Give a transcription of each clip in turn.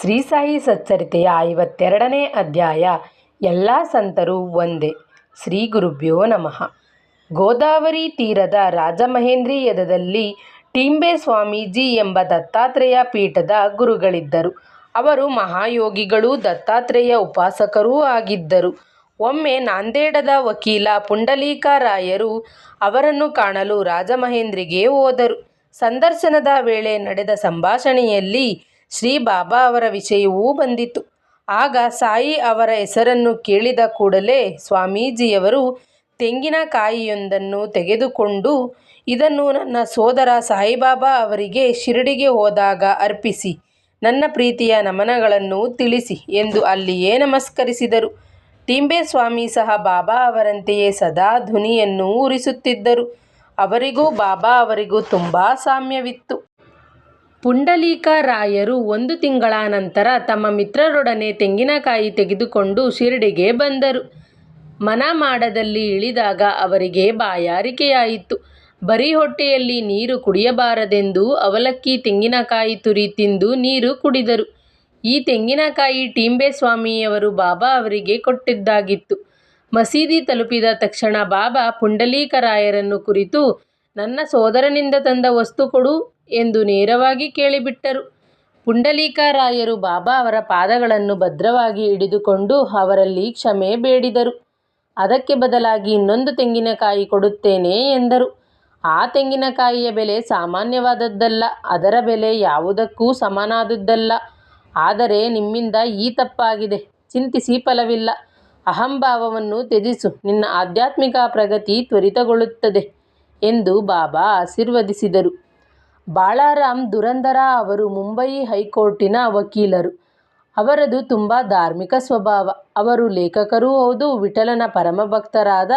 ಶ್ರೀ ಸಾಯಿ ಸಚ್ಚರಿತೆಯ ಐವತ್ತೆರಡನೇ ಅಧ್ಯಾಯ ಎಲ್ಲ ಸಂತರು ಒಂದೇ ಶ್ರೀ ಗುರುಭ್ಯೋ ನಮಃ ಗೋದಾವರಿ ತೀರದ ರಾಜಮಹೇಂದ್ರಿಯದಲ್ಲಿ ಟೀಂಬೆ ಸ್ವಾಮೀಜಿ ಎಂಬ ದತ್ತಾತ್ರೇಯ ಪೀಠದ ಗುರುಗಳಿದ್ದರು. ಅವರು ಮಹಾಯೋಗಿಗಳೂ ದತ್ತಾತ್ರೇಯ ಉಪಾಸಕರೂ ಆಗಿದ್ದರು. ಒಮ್ಮೆ ನಾಂದೇಡದ ವಕೀಲ ಪುಂಡಲೀಕರಾಯರು ಅವರನ್ನು ಕಾಣಲು ರಾಜಮಹೇಂದ್ರಿಗೆ ಹೋದರು. ಸಂದರ್ಶನದ ವೇಳೆ ನಡೆದ ಸಂಭಾಷಣೆಯಲ್ಲಿ ಶ್ರೀ ಬಾಬಾ ಅವರ ವಿಷಯವೂ ಬಂದಿತು. ಆಗ ಸಾಯಿ ಅವರ ಹೆಸರನ್ನು ಕೇಳಿದ ಕೂಡಲೇ ಸ್ವಾಮೀಜಿಯವರು ತೆಂಗಿನಕಾಯಿಯೊಂದನ್ನು ತೆಗೆದುಕೊಂಡು ಇದನ್ನು ನನ್ನ ಸೋದರ ಸಾಯಿಬಾಬಾ ಅವರಿಗೆ ಶಿರಡಿಗೆ ಹೋದಾಗ ಅರ್ಪಿಸಿ, ನನ್ನ ಪ್ರೀತಿಯ ನಮನಗಳನ್ನು ತಿಳಿಸಿ ಎಂದು ಅಲ್ಲಿಯೇ ನಮಸ್ಕರಿಸಿದರು. ಸ್ವಾಮಿ ಸಹ ಬಾಬಾ ಅವರಂತೆಯೇ ಸದಾ ಧ್ವನಿಯನ್ನು ಉರಿಸುತ್ತಿದ್ದರು. ಅವರಿಗೂ ಬಾಬಾ ಅವರಿಗೂ ತುಂಬ ಸಾಮ್ಯವಿತ್ತು. ಪುಂಡಲೀಕರಾಯರು ಒಂದು ತಿಂಗಳ ನಂತರ ತಮ್ಮ ಮಿತ್ರರೊಡನೆ ತೆಂಗಿನಕಾಯಿ ತೆಗೆದುಕೊಂಡು ಶಿರಡಿಗೆ ಬಂದರು. ಮನಮಾಡದಲ್ಲಿ ಇಳಿದಾಗ ಅವರಿಗೆ ಬಾಯಾರಿಕೆಯಾಯಿತು. ಬರೀ ಹೊಟ್ಟೆಯಲ್ಲಿ ನೀರು ಕುಡಿಯಬಾರದೆಂದು ಅವಲಕ್ಕಿ ತೆಂಗಿನಕಾಯಿ ತುರಿ ತಿಂದು ನೀರು ಕುಡಿದರು. ಈ ತೆಂಗಿನಕಾಯಿ ಟೀಂಬೆ ಸ್ವಾಮಿಯವರು ಬಾಬಾ ಅವರಿಗೆ ಕೊಟ್ಟಿದ್ದಾಗಿತ್ತು. ಮಸೀದಿ ತಲುಪಿದ ತಕ್ಷಣ ಬಾಬಾ ಪುಂಡಲೀಕರಾಯರನ್ನು ಕುರಿತು, ನನ್ನ ಸೋದರನಿಂದ ತಂದ ವಸ್ತು ಕೊಡು ಎಂದು ನೇರವಾಗಿ ಕೇಳಿಬಿಟ್ಟರು. ಪುಂಡಲೀಕರಾಯರು ಬಾಬಾ ಅವರ ಪಾದಗಳನ್ನು ಭದ್ರವಾಗಿ ಹಿಡಿದುಕೊಂಡು ಅವರಲ್ಲಿ ಕ್ಷಮೆ ಬೇಡಿದರು. ಅದಕ್ಕೆ ಬದಲಾಗಿ ಇನ್ನೊಂದು ತೆಂಗಿನಕಾಯಿ ಕೊಡುತ್ತೇನೆ ಎಂದರು. ಆ ತೆಂಗಿನಕಾಯಿಯ ಬೆಲೆ ಸಾಮಾನ್ಯವಾದದ್ದಲ್ಲ. ಅದರ ಬೆಲೆ ಯಾವುದಕ್ಕೂ ಸಮನಾದದ್ದಲ್ಲ ಆದರೆ ನಿಮ್ಮಿಂದ ಈ ತಪ್ಪಾಗಿದೆ. ಚಿಂತಿಸಿ ಫಲವಿಲ್ಲ. ಅಹಂಭಾವವನ್ನು ತ್ಯಜಿಸು. ನಿನ್ನ ಆಧ್ಯಾತ್ಮಿಕ ಪ್ರಗತಿ ತ್ವರಿತಗೊಳ್ಳುತ್ತದೆ ಎಂದು ಬಾಬಾ ಆಶೀರ್ವದಿಸಿದರು. ಬಾಳಾರಾಮ್ ದುರಂದರ ಅವರು ಮುಂಬಯಿ ಹೈಕೋರ್ಟಿನ ವಕೀಲರು. ಅವರದು ತುಂಬ ಧಾರ್ಮಿಕ ಸ್ವಭಾವ. ಅವರು ಲೇಖಕರೂ ಹೌದು. ವಿಠಲನ ಪರಮಭಕ್ತರಾದ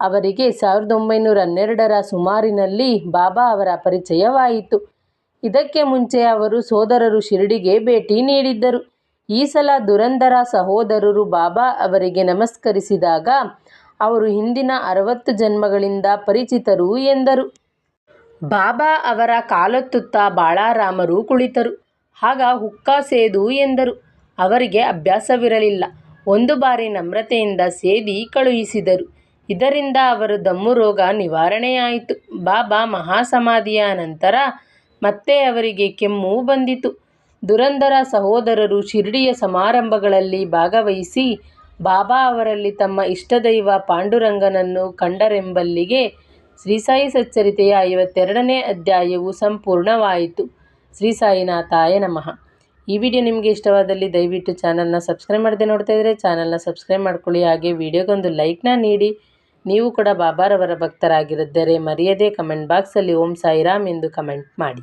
ಅವರಿಗೆ ಸಾವಿರದ ಒಂಬೈನೂರ ಹನ್ನೆರಡರ ಸುಮಾರಿನಲ್ಲಿ ಬಾಬಾ ಅವರ ಪರಿಚಯವಾಯಿತು. ಇದಕ್ಕೆ ಮುಂಚೆ ಅವರು ಸೋದರರು ಶಿರಡಿಗೆ ಭೇಟಿ ನೀಡಿದ್ದರು. ಈ ಸಲ ದುರಂಧರ ಸಹೋದರರು ಬಾಬಾ ಅವರಿಗೆ ನಮಸ್ಕರಿಸಿದಾಗ ಅವರು ಹಿಂದಿನ ಅರವತ್ತು ಜನ್ಮಗಳಿಂದ ಪರಿಚಿತರು ಎಂದರು. ಬಾಬಾ ಅವರ ಕಾಲೊತ್ತುತ್ತಾ ಬಾಳಾರಾಮರು ಕುಳಿತರು. ಆಗ ಹುಕ್ಕಾ ಸೇದು ಎಂದರು. ಅವರಿಗೆ ಅಭ್ಯಾಸವಿರಲಿಲ್ಲ. ಒಂದು ಬಾರಿ ನಮ್ರತೆಯಿಂದ ಸೇದಿ ಕಳುಹಿಸಿದರು. ಇದರಿಂದ ಅವರ ದಮ್ಮುರೋಗ ನಿವಾರಣೆಯಾಯಿತು. ಬಾಬಾ ಮಹಾಸಮಾಧಿಯ ನಂತರ ಮತ್ತೆ ಅವರಿಗೆ ಕೆಮ್ಮು ಬಂದಿತು. ದುರಂಧರ ಸಹೋದರರು ಶಿರಡಿಯ ಸಮಾರಂಭಗಳಲ್ಲಿ ಭಾಗವಹಿಸಿ, ಬಾಬಾ ಅವರಲ್ಲಿ ತಮ್ಮ ಇಷ್ಟದೈವ ಪಾಂಡುರಂಗನನ್ನು ಕಂಡರೆಂಬಲ್ಲಿಗೆ ಶ್ರೀ ಸಾಯಿ ಸಚ್ಚರಿತೆಯ ಐವತ್ತೆರಡನೇ ಅಧ್ಯಾಯವು ಸಂಪೂರ್ಣವಾಯಿತು. ಶ್ರೀ ಸಾಯಿನಾಥಾಯ ನಮಃ ಈ ವಿಡಿಯೋ ನಿಮಗೆ ಇಷ್ಟವಾದಲ್ಲಿ ದಯವಿಟ್ಟು ಚಾನಲ್ನ ಸಬ್ಸ್ಕ್ರೈಬ್ ಮಾಡದೆ ನೋಡ್ತಾ ಇದ್ದರೆ ಚಾನಲ್ನ ಸಬ್ಸ್ಕ್ರೈಬ್ ಮಾಡ್ಕೊಳ್ಳಿ. ಹಾಗೆ ವಿಡಿಯೋಗೊಂದು ಲೈಕ್ನ ನೀಡಿ. ನೀವು ಕೂಡ ಬಾಬಾರವರ ಭಕ್ತರಾಗಿರುತ್ತಾರೆ ಮರೆಯದೆ ಕಮೆಂಟ್ ಬಾಕ್ಸಲ್ಲಿ ಓಂ ಸಾಯಿರಾಮ್ ಎಂದು ಕಮೆಂಟ್ ಮಾಡಿ.